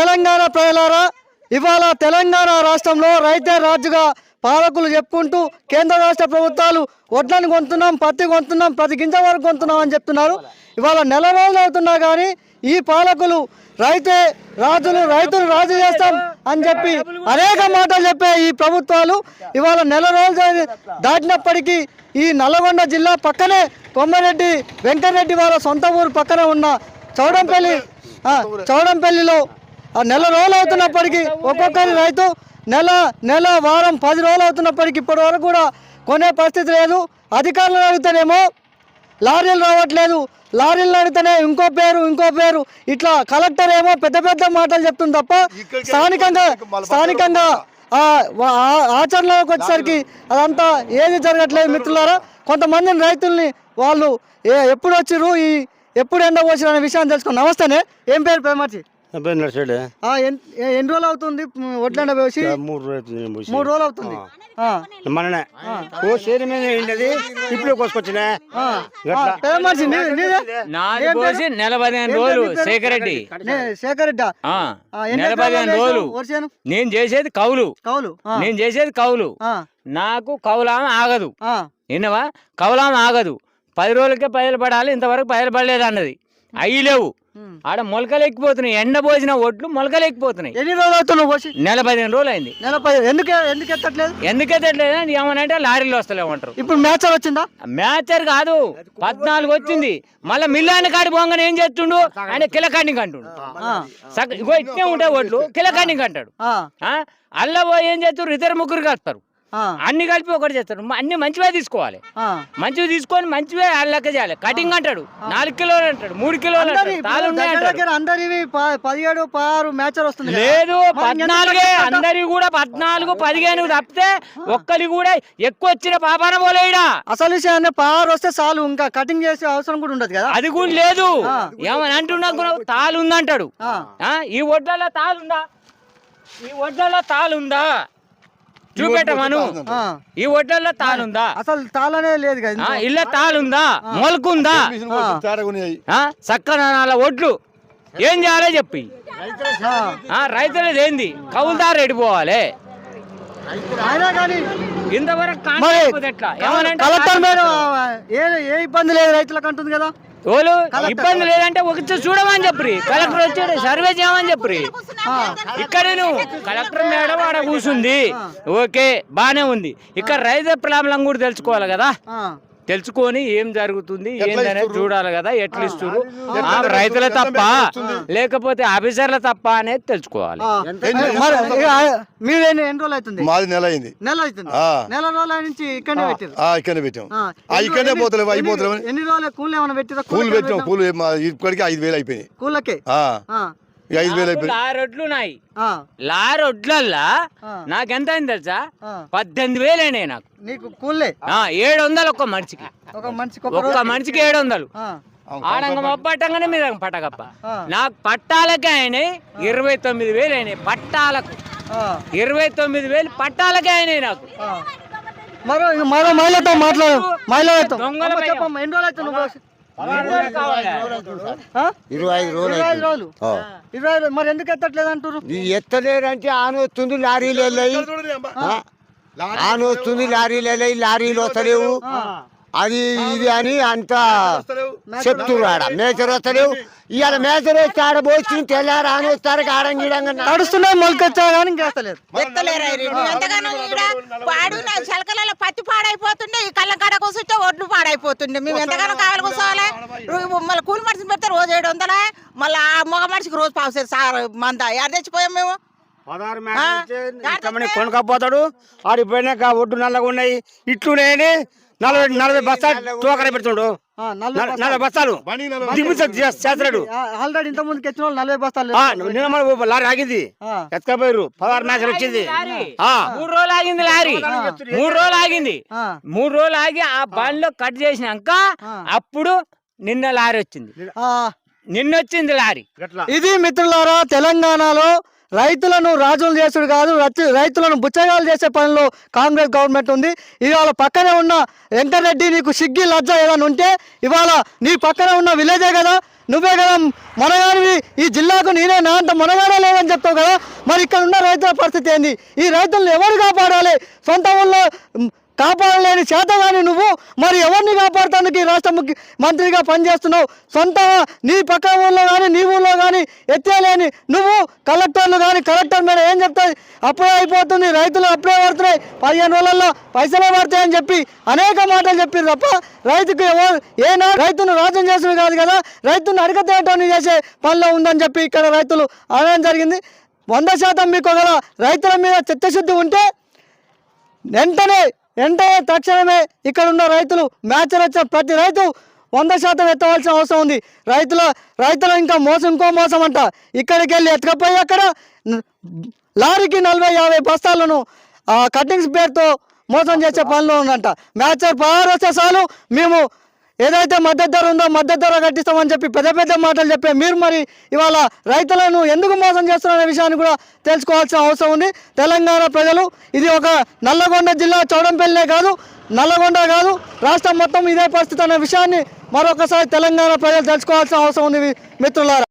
తెలంగాణ ప్రజలారా ఇవాళ తెలంగాణ రాష్ట్రంలో రైతే రాజుగా పాలకులు చెప్పుకుంటూ కేంద్ర రాష్ట్ర ప్రభుత్వాలు వడ్లను కొంటున్నాం పత్తి కొంటున్నాం ప్రతి గింజ వరకు కొంటున్నాం అని చెప్తున్నారు. ఇవాళ నెల రోజులు అవుతున్నా కానీ ఈ పాలకులు రైతే రాజులు రైతులు రాజు చేస్తాం అని చెప్పి అనేక మాటలు చెప్పే ఈ ప్రభుత్వాలు ఇవాళ నెల రోజులు దాటినప్పటికీ ఈ నల్లగొండ జిల్లా పక్కనే కొమ్మరెడ్డి వెంకటరెడ్డి వాళ్ళ సొంత ఊరు పక్కన ఉన్న చౌడంపల్లి చౌడంపల్లిలో నెల రోజులు అవుతున్నప్పటికీ ఒక్కొక్కరి రైతు నెల నెల వారం పది రోజులు అవుతున్నప్పటికీ ఇప్పటి వరకు కూడా కొనే పరిస్థితి లేదు. అధికారులను అడిగితేనేమో లారీలు రావట్లేదు. లారీలు అడిగితేనే ఇంకో పేరు ఇంకో పేరు. ఇట్లా కలెక్టర్ ఏమో పెద్ద పెద్ద మాటలు చెప్తుంది తప్ప స్థానికంగా స్థానికంగా ఆ ఆ- ఆచరణలోకి వచ్చేసరికి అదంతా ఏది జరగట్లేదు మిత్రులారా? కొంతమంది రైతుల్ని వాళ్ళు ఏ- ఎప్పుడు వచ్చిర్రు? ఈ ఎప్పుడు ఎండ పోసిరు అనే విషయాన్ని తెలుసుకున్నాం. నమస్తేనే. ఏం పేరు పేమర్చి ఎన్ని రోజులు అవుతుంది? వడ్లండ పోసి? మూడు రోజులు. మూడు రోజులు అవుతుంది. మననే ఓ మీద ఏంటది? ఇప్పుడు కోసుకొచ్చినా? పోసి నెల పదిహేను రోజులు శేఖర్ రెడ్డి నే శేఖర్ రెడ్డి నెల పదిహేను రోజులు? నేను చేసేది కౌలు. కౌలు నేను చేసేది కౌలు. నాకు కౌలామ ఆగదు. విన్నవా? కౌలామ ఆగదు. పది రోజులకే పైలు పడాలి ఇంతవరకు పైలు పడలేదు అన్నది. అయ్యి లేవు. ఆడ మొలకలు ఎక్కిపోతున్నాయి ఎండ పోసిన ఒట్లు మొలకలు ఎక్కిపోతున్నాయి ఎన్ని రోజులు అవుతున్నావు పోసి? నెల పదిహేను రోజులు అయింది. నెల పది ఎందుకు ఎందుకు ఎత్తట్లేదు? ఎందుకైతే ఏమనంటే లారీలు వస్తలేమంటారు ఇప్పుడు మ్యాచ్ వచ్చిందా? మ్యాచర్ కాదు. పద్నాలుగు వచ్చింది. మళ్ళీ మిల్లాన్ని కాడి పోగానే ఏం చేస్తుండు? ఆయన కిలకాండింగ్ అంటుండు ఇగో ఇట్నే ఉంటాయి ఓట్లు కిలకాండింగ్ అంటాడు ఆ, ఆ? అల్ల పోయి ఏం చేస్తారు? ఇద్దరు ముగ్గురు కలుపుతారు ఆ, అన్ని కలిపి ఒకటి చేస్తారు అన్ని మంచివే తీసుకోవాలి. మంచివి తీసుకొని మంచివే అల్లక చేయాలి. కటింగ్ అంటాడు. నాలుగు కిలోలు అంటాడు. మూడు కిలోలు అందరివి పదిహేడు పదహారు మ్యాచర్ వస్తుంది. లేదు పద్నాలుగే? అందరి కూడా పద్నాలుగు పదిహేను తప్పితే ఒక్కరి కూడా ఎక్కువ వచ్చిన పాపాన పోలేడా? అసలు విషయాన్ని పదహారు వస్తే చాలు. ఇంకా కటింగ్ చేసే అవసరం కూడా ఉండదు కదా. అది కూడా లేదు. ఏమని అంటున్నా తాలు ఉందంటాడు ఈ ఒడ్లలో తాలుందా ఈ ఒడ్లలో తాలుందా చూపెట్టమను ఈ ఒడ్లలో తాలుందా అసలు తాళనే లేదు కదా ఇళ్ళ తాలుందా మొలకుందా? ఆ, చక్కన నాల ఒడ్లు ఏం చేయాలో చెప్పి. రైతులది ఏంది? కౌలుదారు ఎడిపోవాలి ఇంతవరకు కలెక్టర్ ఏ ఇబ్బంది లేదు రైతులకు అంటుంది కదా. ఓలు ఇబ్బంది లేదంటే ఒకటి చూడమని చెప్పి కలెక్టర్ వచ్చాడు సర్వే చేయమని చెప్పి ఇక్కడ నువ్వు కలెక్టర్ మేడం ఆడ కూర్చుంది ఓకే బానే ఉంది. ఇక్కడ రైతు ప్రాబ్లం కూడా తెలుసుకోవాలి కదా? తెలుసుకొని ఏం జరుగుతుంది ఏందనేది చూడాలి కదా ఎట్లా ఇస్తారు ఆ, రైతుల తప్ప లేకపోతే ఆఫీసర్ల తప్ప అనేది తెలుసుకోవాలి. మరి ఎన్ని రోజులు అవుతుంది? మాది నెల అయింది. నెల అవుతుంది. ఆ. నెల రోజుల నుంచి ఇక్కడనే పెట్టారు ఇక్కడనే పెట్టాం. ఇక్కడనే ఎన్ని- పోతలేవు? ఎన్ని- అయిపోతలేవు ఎన్ని రోజులు కూలి ఏమైనా పెట్టిరా కూలి పెట్టాం కూలి ఇప్పటికి ఐదు వేలు అయిపోయినాయి. కూలకే? ఆ, ఆ, ఇక ఐదు వేలు అయిపోయినాయి లారొడ్లు ఉన్నాయి ఆ, లారొడ్లల్లా ఆ. నాకెంత అయింది తెలుసా. పద్దెనిమిది వేలు అయినాయి నాకు. నీకు కూలే ఆ, ఏడు వందలు ఒక్క మనిషికి. ఒక మనిషికి ఒక ఒక్క మనిషికి ఏడు వందలు ఆ, ఆడంగం పట్టంగానే మీద పట్టకప్ప ఆ. నాకు పట్టాలకే అయినాయి ఇరవై తొమ్మిది వేలు అయినాయి పట్టాలకు. ఆ, ఇరవై తొమ్మిది వేలు పట్టాలకే అయినాయి నాకు. మరో మరో మహిళతో మాట్లాడు మహిళతో దొంగల భయం. చెప్పమ్మా ఎన్ని రోజులు అవుతుంది నువ్వు పోసి? ఆ? ఇరవై ఐదు రోజులు ఇరవై ఐదు రోజులు. ఇరవై ఐదు మరి ఎందుకు ఎత్తట్లేదు అంటారు ఎత్తలేరంటే ఆన వస్తుంది లారీలు వెళ్ళాయి. ఆన వస్తుంది లారీలు వెళ్ళాయి లారీలు వస్తలేవు. అది ఇది అని అంత చెప్తున్నారు. ఆడ మేచర్ వస్తలేవు ఇవాళ మేచర్ వచ్చి ఆడ పోసి తెల్లారు ఆన వస్తారు ఆడంగిడంగా మొలకొచ్చా కానీ ఈడ పాడు చిలకలలో పత్తి పాడైపోతుండే ఈ కళ్ళ కాడ కూర్చుంటే ఒడ్లు పాడైపోతుండే. మేము ఎంతగానో కావాలి కూర్చోవాలి మళ్ళీ కూలి మనిషిని పెడితే రోజు ఏడు వందలే. మళ్ళీ ఆ మగ మనిషికి రోజు పావుసేరు సార్ మంద. ఎక్కడ తెచ్చిపోయాం మేము? కొనుకపోతాడు ఆడిపోయినాక ఒడ్డు నల్లగా ఉన్నాయి. ఇట్లు లేని నలభై నలభై బస్తాలు తోకర పెడుతుండు. ఆ, నలభై నల- నలభై బస్తాలు చేస్తాడు. ఆల్రెడీ ఇంత ముందుకు ఎత్తిన వాళ్ళు నలభై బస్తాలు ఆ, నిన్న మన లారీ ఆగింది. ఎత్తుకపోయారు పదహారు మ్యాచ్లు వచ్చింది. ఆ. మూడు రోజులు ఆగింది లారీ. మూడు రోజులు ఆగింది. ఆ, మూడు రోజులు ఆగి ఆ బండ్లో కట్ చేసినాక అప్పుడు నిన్న లారీ వచ్చింది. ఆ. నిన్న వచ్చింది లారీ ఇది మిత్రులారా తెలంగాణలో రైతులను రాజులు చేసుడు కాదు రైతులను బుచ్చగాలు చేసే పనిలో కాంగ్రెస్ గవర్నమెంట్ ఉంది. ఇవాళ పక్కనే ఉన్న వెంకటరెడ్డి నీకు సిగ్గి లజ్జ ఏదైనా ఉంటే ఇవాళ నీ పక్కనే ఉన్న విలేజే కదా. నువ్వే కదా మనగాడివి. ఈ జిల్లాకు నేనే నా అంత మనగాడే లేదని చెప్తావు కదా. మరి ఇక్కడ ఉన్న రైతుల పరిస్థితి ఏంది? ఈ రైతులను ఎవరు కాపాడాలి? సొంత ఊళ్ళో కాపాడలేని చేతగాని కానీ నువ్వు మరి ఎవరిని కాపాడుతానికి రాష్ట్ర ముఖ్య మంత్రిగా పనిచేస్తున్నావు? సొంత నీ పక్క ఊళ్ళో కానీ నీ ఊళ్ళో కానీ ఎత్తేలేని నువ్వు కలెక్టర్లు కానీ కలెక్టర్ మీద ఏం చెప్తాయి? అప్పుడే అయిపోతుంది రైతులు అప్పుడే పడుతున్నాయి. పదిహేను రోజుల్లో పైసలే పడతాయని చెప్పి అనేక మాటలు చెప్పారు తప్ప రైతుకు ఎవరు ఏనా రైతును రాజ్యం చేసిన కాదు కదా రైతును అడగతేటోని చేసే పనిలో ఉందని చెప్పి ఇక్కడ రైతులు అనడం జరిగింది. వంద శాతం మీకు ఒకవేళ రైతుల మీద చిత్తశుద్ధి ఉంటే వెంటనే వెంటనే తక్షణమే ఇక్కడ ఉన్న రైతులు మ్యాచర్ వచ్చిన ప్రతి రైతు వంద శాతం ఎత్తవలసిన అవసరం ఉంది. రైతుల రైతులు ఇంకా మోసం ఇంకో మోసం అంట. ఇక్కడికి వెళ్ళి ఎత్తకపోయి అక్కడ లారీకి నలభై యాభై బస్తాలను ఆ కటింగ్స్ పేరుతో మోసం చేసే పనిలో ఉందంట. మ్యాచర్ పవర్ వస్తే చాలు. మేము ఏదైతే మద్దతు ధర ఉందో మద్దతు ధర కట్టిస్తామని చెప్పి పెద్ద పెద్ద మాటలు చెప్పే మీరు మరి ఇవాళ రైతులను ఎందుకు మోసం చేస్తున్నారనే విషయాన్ని కూడా తెలుసుకోవాల్సిన అవసరం ఉంది. తెలంగాణ ప్రజలు ఇది ఒక నల్లగొండ జిల్లా చౌడంపల్లినే కాదు నల్లగొండ కాదు రాష్ట్రం మొత్తం ఇదే పరిస్థితి అనే విషయాన్ని మరొకసారి తెలంగాణ ప్రజలు తెలుసుకోవాల్సిన అవసరం ఉంది. మిత్రులారా